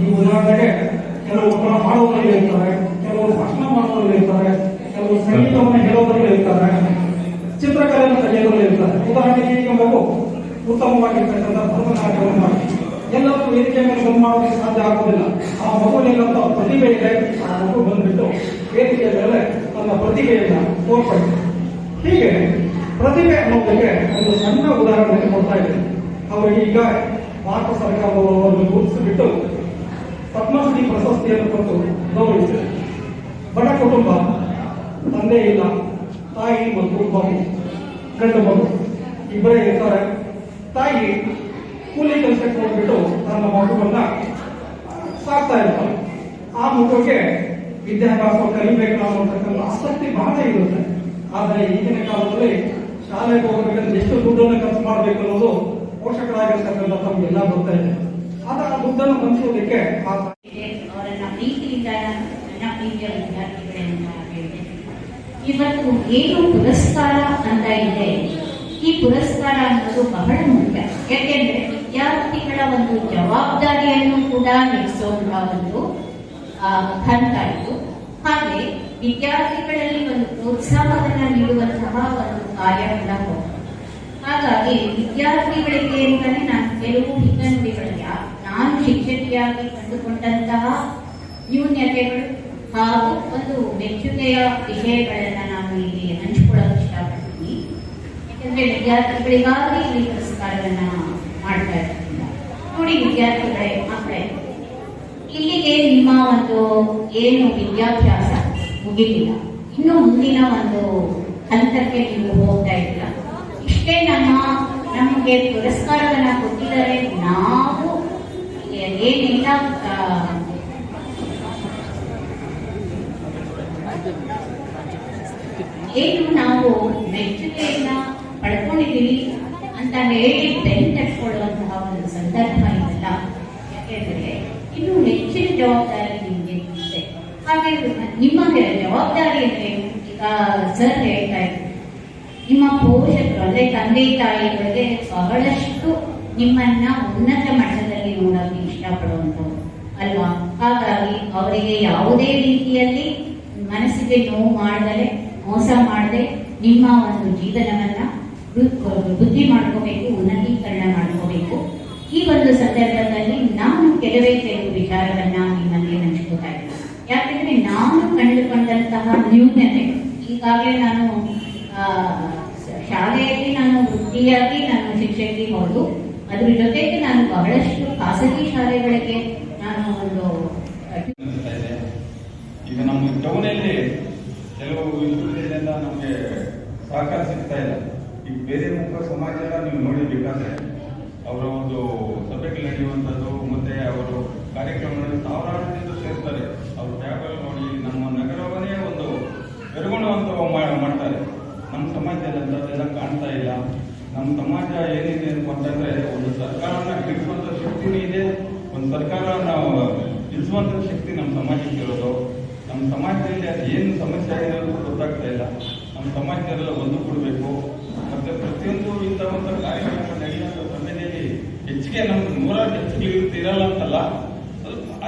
ಈ ಉದಾಹರಣೆಗೆ ಕೆಲವು ಉತ್ತರ ಮಾಡುವವರು ಇರ್ತಾರೆ, ಕೆಲವು ಭಾಷಣ ಮಾಡುವವರು ಇರ್ತಾರೆ, ಕೆಲವು ಸಂಗೀತವನ್ನು ಹೇಳೋರು ಇರ್ತಾರೆ, ಚಿತ್ರಕಲೆಯನ್ನು ತೆಗೆಯೋರು ಇರ್ತಾರೆ. ಉದಾಹರಣೆಗೆ ಈಗ ಮಗು ಉತ್ತಮವಾಗಿರ್ತಕ್ಕಂಥ ಭರತನಾಟ್ಯವನ್ನು ಮಾಡಿ. ಎಲ್ಲರೂ ವೇದಿಕೆ ಮೇಲೆ ಬಂದು ಮಾಡೋದಕ್ಕೆ ಸಾಧ್ಯ ಆಗೋದಿಲ್ಲ ಆ ಮಗುವಿನಲ್ಲಂತ ಪ್ರತಿಭೆ ಇದೆ. ಆ ಮಗು ಬಂದ್ಬಿಟ್ಟು ವೇದಿಕೆಯ ಮೇಲೆ ತನ್ನ ಪ್ರತಿಭೆಯನ್ನ ತೋರ್ಪಡಿದೆ ಹೀಗೆ ಪ್ರತಿಭೆ ಅನ್ನೋದಕ್ಕೆ ಒಂದು ಸಣ್ಣ ಉದಾಹರಣೆ ಕೊಡ್ತಾ ಇದ್ದೇನೆ. ಅವರಿಗೆ ಈಗ ಭಾರತ ಸರ್ಕಾರವನ್ನು ಗುರುತಿಸಿಬಿಟ್ಟು ಪದ್ಮಶ್ರೀ ಪ್ರಶಸ್ತಿಯನ್ನು ಕೊಟ್ಟು ಗೌರವಿಸಿದೆ. ಬಡ ಕುಟುಂಬ, ತಂದೆ ಇಲ್ಲ, ತಾಯಿ ಮತ್ತು ಮಗು ಗಂಡು ಮಗು ಇಬ್ಬರೇ ಇರ್ತಾರೆ. ತಾಯಿ ಕೂಲಿ ಕೆಲಸಕ್ಕೆ ಹೋಗ್ಬಿಟ್ಟು ತನ್ನ ಮಗುವನ್ನ ಸಾಕ್ತಾ ಇರ್ತಾರೆ ಆ ಮಗುವಿಗೆ ವಿದ್ಯಾಭ್ಯಾಸ ಕಲಿಬೇಕು ಅನ್ನೋತಕ್ಕಂಥ ಆಸಕ್ತಿ ಬಹಳ ಇರುತ್ತೆ. ಆದರೆ ಈಗಿನ ಕಾಲದಲ್ಲಿ ಶಾಲೆಗೆ ಹೋಗಬೇಕಂದ್ರೆ ಎಷ್ಟು ದುಡ್ಡನ್ನು ಖರ್ಚು ಮಾಡಬೇಕು ಅನ್ನೋದು ಪೋಷಕರಾಗಿರ್ತಕ್ಕಂಥ ತಮಗೆಲ್ಲ ಬರ್ತಾ ಇದೆ. ಆದ್ರೆ ಆ ದುಡ್ಡನ್ನು ಹಂಚುವುದಕ್ಕೆ ಆ ಅವರನ್ನ ಪ್ರೀತಿಯಿಂದ ನನ್ನ ಪ್ರೀತಿಯ ವಿದ್ಯಾರ್ಥಿಗಳೆಂದು ಹೇಳಿದೆ. ಇವತ್ತು ಏನು ಪುರಸ್ಕಾರ ಅಂತ ಇದೆ? ಈ ಪುರಸ್ಕಾರ ಅನ್ನೋದು ಬಹಳ ಮುಖ್ಯ. ಯಾಕೆಂದ್ರೆ ವಿದ್ಯಾರ್ಥಿಗಳ ಒಂದು ಜವಾಬ್ದಾರಿಯನ್ನು ಕೂಡ ನಡೆಸುವಂತಹ ಒಂದು ಹಂತ ಇದು. ಹಾಗೆ ವಿದ್ಯಾರ್ಥಿಗಳಲ್ಲಿ ಒಂದು ಪ್ರೋತ್ಸಾಹವನ್ನ ನೀಡುವಂತಹ ಒಂದು ಕಾರ್ಯ ಕೂಡ ಹಾಗಾಗಿ ವಿದ್ಯಾರ್ಥಿಗಳಿಗೆ ಅಂತಾನೆ ನಾನು ಕೆಲವು ಹಿತನುಡಿಗಳಿಗೆ ನಾನು ಶಿಕ್ಷಕಿಯಾಗಿ ಕಂಡುಕೊಂಡಂತಹ ನ್ಯೂನ್ಯತೆಗಳು ಹಾಗೂ ಒಂದು ಮೆಚ್ಚುಗೆಯ ವಿಷಯಗಳನ್ನ ನಾನು ಇಲ್ಲಿ ಹಂಚಿಕೊಳ್ಳಲು ಇಷ್ಟಪಡ್ತೀನಿ. ಯಾಕಂದ್ರೆ ವಿದ್ಯಾರ್ಥಿಗಳಿಗಾಗಿ ಇಲ್ಲಿ ಪುರಸ್ಕಾರವನ್ನ ಮಾಡ್ತಾ ಇರ್ತೀನಿ ನೋಡಿ ವಿದ್ಯಾರ್ಥಿಗಳೇ, ಮಕ್ಕಳೇ, ಇಲ್ಲಿಗೆ ನಿಮ್ಮ ಒಂದು ಏನು ವಿದ್ಯಾಭ್ಯಾಸ ಮುಗಿಲಿಲ್ಲ ಇನ್ನು ಮುಂದಿನ ಒಂದು ಹಂತಕ್ಕೆ ನೀವು ಹೋಗ್ತಾ ಇದ್ದೀರಾ? ಇಷ್ಟೇ ನಮ್ಮ, ನಮಗೆ ಪುರಸ್ಕಾರವನ್ನ ಕೊಟ್ಟಿದ್ದಾರೆ. ನಾವು ಏನೆಲ್ಲ ಏನು ನಾವು ಮೆಚ್ಚುಗೆಯನ್ನ ಪಡ್ಕೊಂಡಿದ್ದೀವಿ ಅಂತ ಹೇಳಿ ಬೆನ್ ತಟ್ಕೊಳ್ಳುವಂತಹ ಒಂದು ಸಂದರ್ಭ ಇದೆಲ್ಲ. ಯಾಕೆಂದ್ರೆ ಇನ್ನು ಹೆಚ್ಚಿನ ಜವಾಬ್ದಾರಿ ನಿಮಗೆ ಇದೆ. ಹಾಗೆ ನಿಮ್ಮ ಜವಾಬ್ದಾರಿ ಅಂದ್ರೆ ಸರ್ ಹೇಳ್ತಾ ಇದ್ರು. ನಿಮ್ಮ ಪೋಷಕರು ಅಂದ್ರೆ ತಂದೆ ತಾಯಿಗಳಿಗೆ ಬಹಳಷ್ಟು ನಿಮ್ಮನ್ನ ಉನ್ನತ ಮಟ್ಟದಲ್ಲಿ ನೋಡೋಕೆ ಇಷ್ಟಪಡುವಂಥವ್ರು, ಅಲ್ವಾ? ಹಾಗಾಗಿ ಅವರಿಗೆ ಯಾವುದೇ ರೀತಿಯಲ್ಲಿ ಮನಸ್ಸಿಗೆ ನೋವು ಮಾಡದೆ, ಮೋಸ ಮಾಡದೆ ನಿಮ್ಮ ಒಂದು ಜೀವನವನ್ನ ಬುದ್ಧಿ ಮಾಡ್ಕೋಬೇಕು, ಉನ್ನತೀಕರಣ ಮಾಡ್ಕೋಬೇಕು. ಈ ಒಂದು ಸಂದರ್ಭದಲ್ಲಿ ನಾನು ಕೆಲವೇ ಕೆಲವು ವಿಚಾರವನ್ನ ನಿಮ್ಮಲ್ಲಿ ಹಂಚ್ಕೋತಾ ಇದ್ದೀನಿ. ಯಾಕೆಂದ್ರೆ ನಾನು ಕಂಡುಕೊಂಡಂತಹ ನ್ಯೂನತೆ, ಈಗಾಗಲೇ ನಾನು ಶಾಲೆಯಲ್ಲಿ ನಾನು ವೃತ್ತಿಯಾಗಿ, ನಾನು ಶಿಕ್ಷಕಿ ಹೌದು. ಅದ್ರ ಜೊತೆಗೆ ನಾನು ಬಹಳಷ್ಟು ಖಾಸಗಿ ಶಾಲೆಗಳಿಗೆ ನಾನು ಒಂದು ಈಗ ನಮ್ಮ ಟೌನಲ್ಲಿ ಕೆಲವು ವಿಶ್ವವಿದ್ಯಾಲಯದಿಂದ ನಮಗೆ ಸಹಕಾರ ಸಿಗ್ತಾ ಇಲ್ಲ. ಈಗ ಬೇರೆ ಮುಖ ಸಮಾಜ ನೀವು ನೋಡಿಬೇಕಾದ್ರೆ ಅವರ ಒಂದು ಸಭೆಗಳು ನಡೆಯುವಂಥದ್ದು, ಮತ್ತೆ ಅವರು ಕಾರ್ಯಕ್ರಮಗಳಲ್ಲಿ ಸಾವಿರಾರು ಜನ ಸೇರ್ತಾರೆ ಅವ್ರ ಟ್ಯಾಬಲ್ ನೋಡಿ ನಮ್ಮ ನಗರವನ್ನೇ ಒಂದು ಬೆರಗುಣವಂತ ಮಾಡ್ತಾರೆ ನಮ್ಮ ಸಮಾಜದಲ್ಲಿ ಅಂಥದ್ದೆಲ್ಲ ಕಾಣ್ತಾ ಇಲ್ಲ ನಮ್ಮ ಸಮಾಜ ಏನಿದೆ ಅಂತಂದ್ರೆ ಒಂದು ಸರ್ಕಾರನ ಕೆಡಿಸುವಂತ ಶಕ್ತಿನೂ ಇದೆ. ಒಂದು ಸರ್ಕಾರನ ನಿಲ್ಲಿಸುವಂತ ಶಕ್ತಿ ನಮ್ಮ ಸಮಾಜಕ್ಕೆ ಇರೋದು. ನಮ್ಮ ಸಮಾಜದಲ್ಲಿ ಅದು ಏನು ಸಮಸ್ಯೆ ಆಗಿದೆ ಅಂತ ಗೊತ್ತಾಗ್ತಾ ಇಲ್ಲ. ನಮ್ಮ ಸಮಾಜದಲ್ಲೆಲ್ಲ ಒಂದು ಕೊಡಬೇಕು. ಮತ್ತೆ ಪ್ರತಿಯೊಂದು ಇಂಥ ಒಂದು ಕಾರ್ಯಕ್ರಮ ನಡೆಯುವಂಥ ಸಮಯದಲ್ಲಿ ಹೆಚ್ಚಿಗೆ ನಮ್ಗೆ ನೂರಾರು ಹೆಚ್ಚಿಗೆ ಇರಲ್ಲ ಅಂತಲ್ಲ.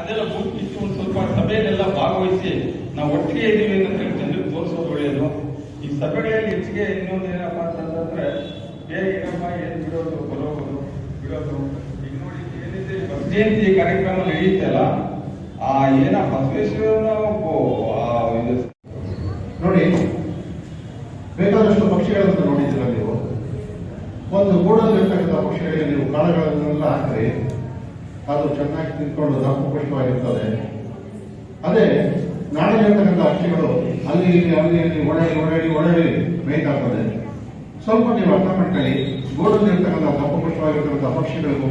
ಅದೆಲ್ಲ ಬಿಟ್ಟು ಒಂದು ಸ್ವಲ್ಪ ಸಭೆಯಲ್ಲೆಲ್ಲ ಭಾಗ ಭಾಗವಹಿಸಿ ನಾವು ಒಟ್ಟಿಗೆ ಇದ್ದೀವಿ ಅಂತ ಜನರಿಗೆ ತೋರಿಸೋದು ಒಳ್ಳೆಯದು. ಈ ಸಭೆಗಳಲ್ಲಿ ಹೆಚ್ಚಿಗೆ ಇನ್ನೊಂದು ಏನಪ್ಪಾ ಅಂತಂದ್ರೆ ಏನಪ್ಪ ಏನು ಬಿಡೋದು, ಬರೋದು, ಬಿಡೋದು? ಈಗ ನೋಡಿ ಏನಿದೆ ಜಯಂತಿ ಕಾರ್ಯಕ್ರಮ ನಡೆಯುತ್ತಲ್ಲ, ಆ ಏನ ಇದು, ನೋಡಿ, ಬೇಕಾದಷ್ಟು ಪಕ್ಷಿಗಳನ್ನು ನೋಡಿದ್ದೀರ ನೀವು? ಒಂದು ಗೂಡಲ್ಲಿರ್ತಕ್ಕಂಥ ಪಕ್ಷಿಗಳಿಗೆ ನೀವು ಕಾಳುಗಳನ್ನೆಲ್ಲ ಹಾಕ್ರಿ. ಅದು ಚೆನ್ನಾಗಿ ತಿಂದ್ಕೊಂಡು ದಪ್ಪ ಪುಷ್ಟವಾಗಿರ್ತದೆ ಅದೇ ನಾಡಲ್ಲಿರ್ತಕ್ಕಂಥ ಪಕ್ಷಿಗಳು ಅಲ್ಲಿ ಇಲ್ಲಿ ಅಲ್ಲಿ ಇಲ್ಲಿ ಓಡಾಡಿ ಓಡಾಡಿ ಓಡಾಡಿ ಮೇಯ್ತಾಗ್ತದೆ. ಸ್ವಲ್ಪ ನೀವು ಅರ್ಥ ಮಾಡ್ಕೊಳ್ಳಿ. ಗೂಡಲ್ಲಿರ್ತಕ್ಕಂಥ ದಪ್ಪ ಪುಷ್ಟವಾಗಿರ್ತಕ್ಕಂಥ ಪಕ್ಷಿಗಳಿಗೂ,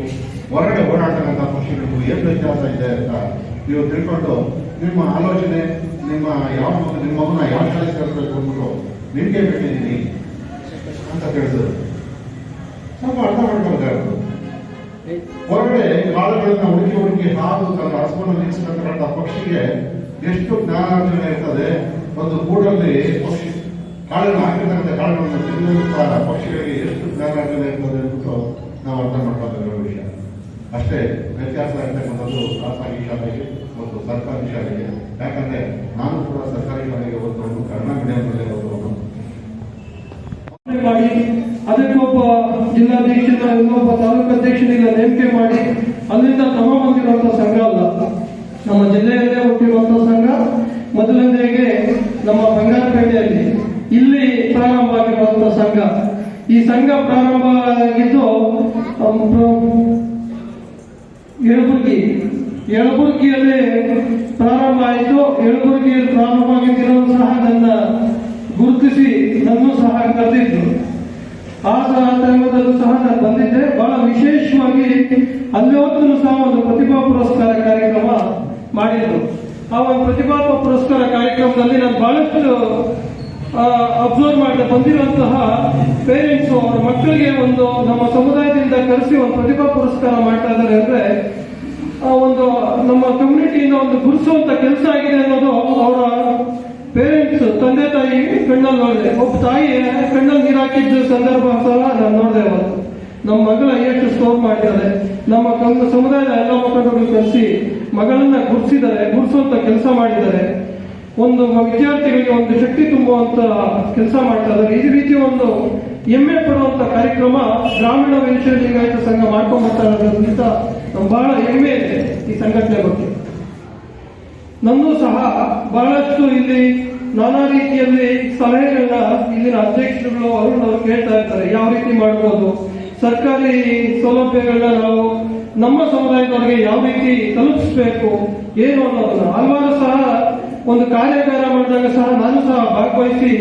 ಹೊರಗಡೆ ಓಡಾಡ್ತಕ್ಕಂಥ ಪಕ್ಷಿಗಳಿಗೂ ಏನು ವ್ಯತ್ಯಾಸ ಇದೆ ಅಂತ ನೀವು ತಿಳ್ಕೊಂಡು ನಿಮ್ಮ ಆಲೋಚನೆ, ನಿಮ್ಮ ಯಾವ ನಿಮ್ಮ ಮಗನ ಯಾವ ಶಾಲೆ ಸೇರಿಸಬೇಕು ಅಂದ್ಬಿಟ್ಟು ನಿಮಗೆ ಬಿಟ್ಟಿದ್ದೀನಿ ಅಂತ ತಿಳಿಸಿದ್ರು. ಸ್ವಲ್ಪ ಅರ್ಥ ಮಾಡ್ಕೊಳ್ಬೇಕಾಗ್ತದೆ ಹೊರಗಡೆ ಕಾಳುಗಳನ್ನ ಹುಡುಕಿ ಹುಡುಕಿ ಹಾದು ತನ್ನ ಹಸುವನ್ನು ನಿಲ್ಲಿಸತಕ್ಕಂಥ ಪಕ್ಷಿಗೆ ಎಷ್ಟು ಜ್ಞಾನಾರ್ಜನೆ ಇರ್ತದೆ. ಒಂದು ಗೂಡಲ್ಲಿ ಪಕ್ಷಿ ಕಾಳನ್ನು ಹಾಕಿರ್ತಕ್ಕಂಥ ಕಾಳುಗಳನ್ನು ತಿನ್ನುವಂತಹ ಪಕ್ಷಿಗಳಿಗೆ ಎಷ್ಟು ಜ್ಞಾನ ಆಗ್ತದೆ ಎಂಬುದನ್ನು ನಾವು ಅರ್ಥ ಮಾಡ್ಕೊಳ್ತಕ್ಕಂಥ ವಿಷಯ. ಅಷ್ಟೇ ವ್ಯತ್ಯಾಸ ಇರ್ತಕ್ಕಂಥದ್ದು ಖಾಸಗಿ ಶಾಲೆಗೆ ಮತ್ತು ಸರ್ಕಾರಿ ಶಾಲೆಗೆ. ಯಾಕಂದ್ರೆ ನಾನು ಕೂಡ ಸರ್ಕಾರಿ ಶಾಲೆಗೆ ಓದೋನು ಕನ್ನಡ ಮೀಡಿಯಂನಲ್ಲಿ ಓದೋನು ಮಾಡಿ ಅದಕ್ಕೊಬ್ಬ ಜಿಲ್ಲಾಧ್ಯಕ್ಷನ ಇನ್ನೊಬ್ಬ ತಾಲೂಕು ಅಧ್ಯಕ್ಷನಿಗೆ ನೇಮಕೆ ಮಾಡಿ, ಅಲ್ಲಿಂದ ಕ್ರಮ ಬಂದಿರುವಂತಹ ಸಂಘ ಅಲ್ಲ. ನಮ್ಮ ಜಿಲ್ಲೆಯಲ್ಲೇ ಹುಟ್ಟಿರುವಂತಹ ಸಂಘ ಮೊದಲನೇಗೆ ನಮ್ಮ ಬಂಗಾರಪೇಟೆಯಲ್ಲಿ ಇಲ್ಲಿ ಪ್ರಾರಂಭ ಆಗಿರುವಂತಹ ಸಂಘ. ಈ ಸಂಘ ಪ್ರಾರಂಭ ಆಗಿದ್ದು ಯಳಬುರ್ಗಿ ಯಳಬುರ್ಗಿಯಲ್ಲಿ ಪ್ರಾರಂಭ ಆಯಿತು. ಯಳಬುರ್ಗಿಯಲ್ಲಿ ಪ್ರಾರಂಭ ಆಗಿದ್ದಿರೋ ಸಹ ನನ್ನ ಗುರುತಿಸಿ ನನ್ನ ಸಹ ಕರೆದಿದ್ರು. ಆ ಸಹ ಟೈಮದಲ್ಲೂ ಸಹ ನಾನು ಬಂದಿದ್ದೆ. ಬಹಳ ವಿಶೇಷವಾಗಿ ಅಲ್ಲಿ ಸಹ ಒಂದು ಪ್ರತಿಭಾ ಪುರಸ್ಕಾರ ಕಾರ್ಯಕ್ರಮ ಮಾಡಿದ್ರು. ಆ ಒಂದು ಪ್ರತಿಭಾ ಪುರಸ್ಕಾರ ಕಾರ್ಯಕ್ರಮದಲ್ಲಿ ನಾನು ಬಹಳಷ್ಟು ಅಬ್ಸರ್ವ್ ಮಾಡಿದ ಬಂದಿರುವಂತಹ ಪೇರೆಂಟ್ಸ್ ಅವರ ಮಕ್ಕಳಿಗೆ ಒಂದು ನಮ್ಮ ಸಮುದಾಯದಿಂದ ಕರೆಸಿ ಒಂದು ಪ್ರತಿಭಾ ಪುರಸ್ಕಾರ ಮಾಡ್ತಾ ಇದ್ದಾರೆ ಅಂದ್ರೆ ಒಂದು ನಮ್ಮ ಕಮ್ಯುನಿಟಿಯಿಂದ ಒಂದು ಗುರುಸುವಂತ ಕೆಲಸ ಆಗಿದೆ ಅನ್ನೋದು ಅವರ ಪೇರೆಂಟ್ಸ್ ತಂದೆ ತಾಯಿ ಕಣ್ಣಲ್ಲಿ ನೋಡಿದೆ. ಒಬ್ಬ ತಾಯಿ ಕಣ್ಣಲ್ಲಿ ನೀರು ಹಾಕಿದ್ದ ಸಂದರ್ಭ ಸಹ ನಾನು ನೋಡಿದೆ ಅವರು ನಮ್ಮ ಮಗಳ ಎಷ್ಟು ಸ್ಕೋರ್ ಮಾಡಿದ್ದಾರೆ ನಮ್ಮ ಸಮುದಾಯದ ಎಲ್ಲ ಮಕ್ಕಳನ್ನು ಕರೆಸಿ ಮಗಳನ್ನ ಗುರುಸಿದ್ದಾರೆ, ಗುರುಸುವಂತ ಕೆಲಸ ಮಾಡಿದ್ದಾರೆ. ಒಂದು ವಿದ್ಯಾರ್ಥಿಗಳಿಗೆ ಒಂದು ಶಕ್ತಿ ತುಂಬುವಂತ ಕೆಲಸ ಮಾಡ್ತಾ ಇದ್ದಾರೆ. ಈ ರೀತಿ ಒಂದು ಹೆಮ್ಮೆ ಪಡುವಂತ ಕಾರ್ಯಕ್ರಮ ಗ್ರಾಮೀಣ ವೀರಶೈವ ಲಿಂಗಾಯತ ಸಂಘ ಮಾಡ್ಕೊಂಡ್ ಬರ್ತಾ ಬಹಳ ಹೆಮ್ಮೆ ಇದೆ ಈ ಸಂಘಟನೆ ಬಗ್ಗೆ. ನನ್ನೂ ಸಹ ಬಹಳಷ್ಟು ಇಲ್ಲಿ ನಾನಾ ರೀತಿಯಲ್ಲಿ ಸಲಹೆಗಳನ್ನ ಇಲ್ಲಿನ ಅಧ್ಯಕ್ಷರುಗಳು ಅರುಣ್ ಅವರು ಕೇಳ್ತಾ ಇರ್ತಾರೆ ಯಾವ ರೀತಿ ಮಾಡ್ಬೋದು? ಸರ್ಕಾರಿ ಸೌಲಭ್ಯಗಳನ್ನ ನಾವು ನಮ್ಮ ಸಮುದಾಯದವರಿಗೆ ಯಾವ ರೀತಿ ತಲುಪಿಸ್ಬೇಕು? ಏನು ಅನ್ನೋದನ್ನ. ಹಲವಾರು ಸಹ ಒಂದು ಕಾರ್ಯಾಗಾರ ಮಾಡಿದಾಗ ಸಹ ನಾನು ಸಹ ಭಾಗವಹಿಸಿ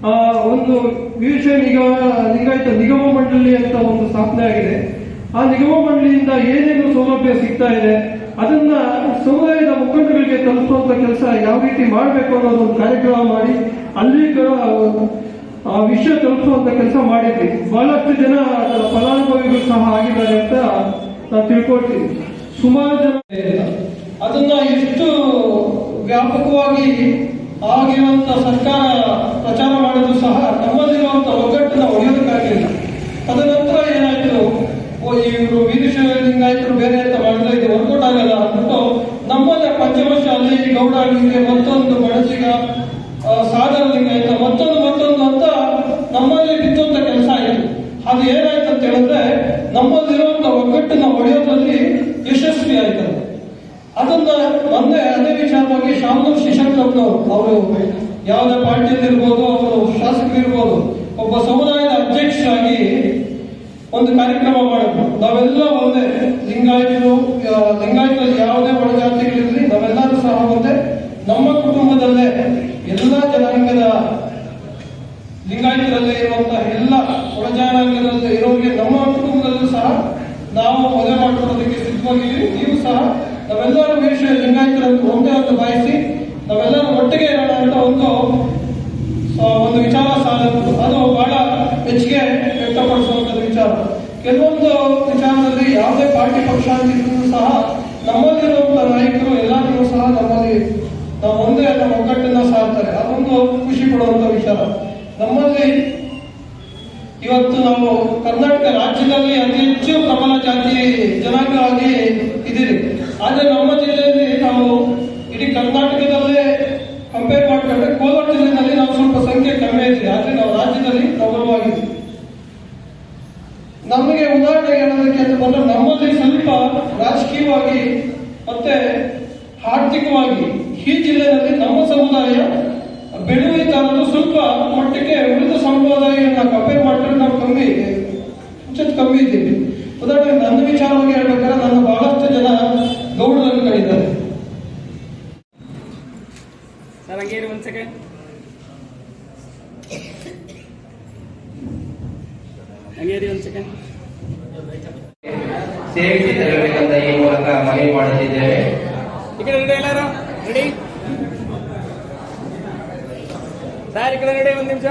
ಆ, ಒಂದು ವಿಷಯ ನಿಗಮ ಲಿಂಗಾಯತ ನಿಗಮ ಮಂಡಳಿ ಅಂತ ಒಂದು ಸ್ಥಾಪನೆ ಆಗಿದೆ. ಆ ನಿಗಮ ಮಂಡಳಿಯಿಂದ ಏನೇನು ಸೌಲಭ್ಯ ಸಿಗ್ತಾ ಇದೆ ಅದನ್ನ ಸಮುದಾಯದ ಮುಖಂಡಗಳಿಗೆ ತಲುಪುವಂತ ಕೆಲಸ ಯಾವ ರೀತಿ ಮಾಡಬೇಕು ಅನ್ನೋದು ಒಂದು ಕಾರ್ಯಕ್ರಮ ಮಾಡಿ ಅಲ್ಲಿ ವಿಷಯ ತಲುಪುವಂತ ಕೆಲಸ ಮಾಡಿದ್ವಿ. ಬಹಳಷ್ಟು ಜನ ಫಲಾನುಭವಿಗಳು ಸಹ ಆಗಿದ್ದಾರೆ ಅಂತ ನಾನು ತಿಳ್ಕೊಳ್ತೀನಿ. ಸುಮಾರು ಜನ ಅದನ್ನ ವ್ಯಾಪಕವಾಗಿ ಆಗಿರುವಂತ ಸರ್ಕಾರ ಪ್ರಚಾರ ಮಾಡಿದ್ರು ಸಹ ನಮ್ಮಲ್ಲಿರುವಂತ ಒಗ್ಗಟ್ಟನ್ನು ಒಡೆಯೋದಕ್ಕಾಗಲಿಲ್ಲ ತದನಂತರ ಏನಾಯ್ತು? ಇವರು ವೀರಶೈವ ಬೇರೆ ಅಂತ ಮಾಡಿದ್ರೆ ಇದು ವರ್ಕೌಟ್ ಆಗಲ್ಲ ಅಂದ್ಬಿಟ್ಟು ನಮ್ಮಲ್ಲೇ ಪಂಚಮಶಾಲಿ ಗೌಡಾಳಿಗೆ ಮತ್ತೊಂದು ಬಣಸಿಗ ಸಾಗರ ಲಿಂಗಾಯತ ಮತ್ತೊಂದು ಮತ್ತೊಂದು ಅಂತ ನಮ್ಮಲ್ಲಿ ಬಿತ್ತುವಂತ ಕೆಲಸ ಆಯಿತು. ಅದು ಏನಾಯ್ತು ಅಂತ ಹೇಳಿದ್ರೆ ನಮ್ಮಲ್ಲಿರುವಂತ ಒಗ್ಗಟ್ಟನ್ನು ಒಡೆಯೋದ್ರಲ್ಲಿ ಯಶಸ್ವಿ ಆಯ್ತು. ಅದನ್ನ ಮೊನ್ನೆ ಅದೇ ವಿಚಾರವಾಗಿ ಶಾಮನೂರ್ ಶಿಶಂಕರಪ್ಪನವರು ಅವರು ಯಾವುದೇ ಪಾರ್ಟಿಯಲ್ಲಿ ಇರ್ಬೋದು ಅವರು ಶಾಸಕರಿರ್ಬೋದು ಒಬ್ಬ ಸಮುದಾಯದ ಅಧ್ಯಕ್ಷರಾಗಿ ಒಂದು ಕಾರ್ಯಕ್ರಮ ಮಾಡಿದ್ರು ನಾವೆಲ್ಲ ಒಂದೇ ಲಿಂಗಾಯತರು ಆ, ಲಿಂಗಾಯತರಲ್ಲಿ ಯಾವುದೇ ಒಳಜಾತಿಗಳಿರಲಿ ನಾವೆಲ್ಲರೂ ಕೆಲವೊಂದು ವಿಚಾರದಲ್ಲಿ ಯಾವುದೇ ಪಾರ್ಟಿ ಪಕ್ಷ ಅಂತಿದ್ರು ಸಹ ನಮ್ಮಲ್ಲಿರುವಂತಹ ನಾಯಕರು ಎಲ್ಲರೂ ಸಹ ನಮ್ಮಲ್ಲಿ ನಾವು ಒಂದೇ ನಮ್ಮ ಒಗ್ಗಟ್ಟನ್ನ ಸಾರ್ತಾರೆ ಅದೊಂದು ಖುಷಿ ಪಡುವಂತ ವಿಚಾರ. ನಮ್ಮಲ್ಲಿ ಇವತ್ತು ನಾವು ಕರ್ನಾಟಕ ರಾಜ್ಯದಲ್ಲಿ ಅತಿ ಹೆಚ್ಚು ಪ್ರಬಲ ಜಾತಿ ಜನಾಂಗವಾಗಿ ಇದ್ದೀರಿ. ಆದ್ರೆ ನಮ್ಮ ಜಿಲ್ಲೆಯಲ್ಲಿ ನಾವು ಇಡೀ ಕರ್ನಾಟಕದಲ್ಲೇ ಕಂಪೇರ್ ಮಾಡಿಕೊಂಡ್ರೆ ಕೋಲಾರ ಜಿಲ್ಲೆಯಲ್ಲಿ ನಾವು ಸ್ವಲ್ಪ ಸಂಖ್ಯೆ ಕಮ್ಮಿ ಇದೆ ಆದ್ರೆ ನಾವು ರಾಜ್ಯದಲ್ಲಿ ಪ್ರಬಲವಾಗಿದ್ದೀವಿ. ರಾಜಕೀಯವಾಗಿ ಮತ್ತೆ ಆರ್ಥಿಕವಾಗಿ ಈ ಜಿಲ್ಲೆಯಲ್ಲಿ ನಮ್ಮ ಸಮುದಾಯ ಅನ್ನೋದು ಸ್ವಲ್ಪ ಮಟ್ಟಿಗೆ ಉಳಿದ ಸಮುದಾಯಗಳನ್ನ ಕಂಪೇರ್ ಮಾಡಿದ್ರೆ ನಾವು ಕಮ್ಮಿ ಸ್ವಲ್ಪ ಕಮ್ಮಿ ಇದ್ದೀವಿ ಉದಾಹರಣೆಗೆ ನನ್ನ ವಿಚಾರವಾಗಿ ಹೇಳ್ಬೇಕಾದ್ರೆ ನಾನು ಬಹಳಷ್ಟು ಜನ ಗೌಡರಲ್ಲಿದ್ದಾರೆ ಸರ್ ಹಂಗೆ ಒಂದು ಸೆಕೆಂಡ್ ಹಂಗೆ ಒಂದು ಸೆಕೆಂಡ್ ಸೇರಿಸಿ ತರಬೇಕಂತ ಈ ಮನವಿ ಮಾಡುತ್ತಿದ್ದೇವೆ ಈ ಕಡೆ ಎಲ್ಲಾರು ರೆಡಿ ಸರ್ ಈ ಕಡೆ ಒಂದು ನಿಮಿಷ.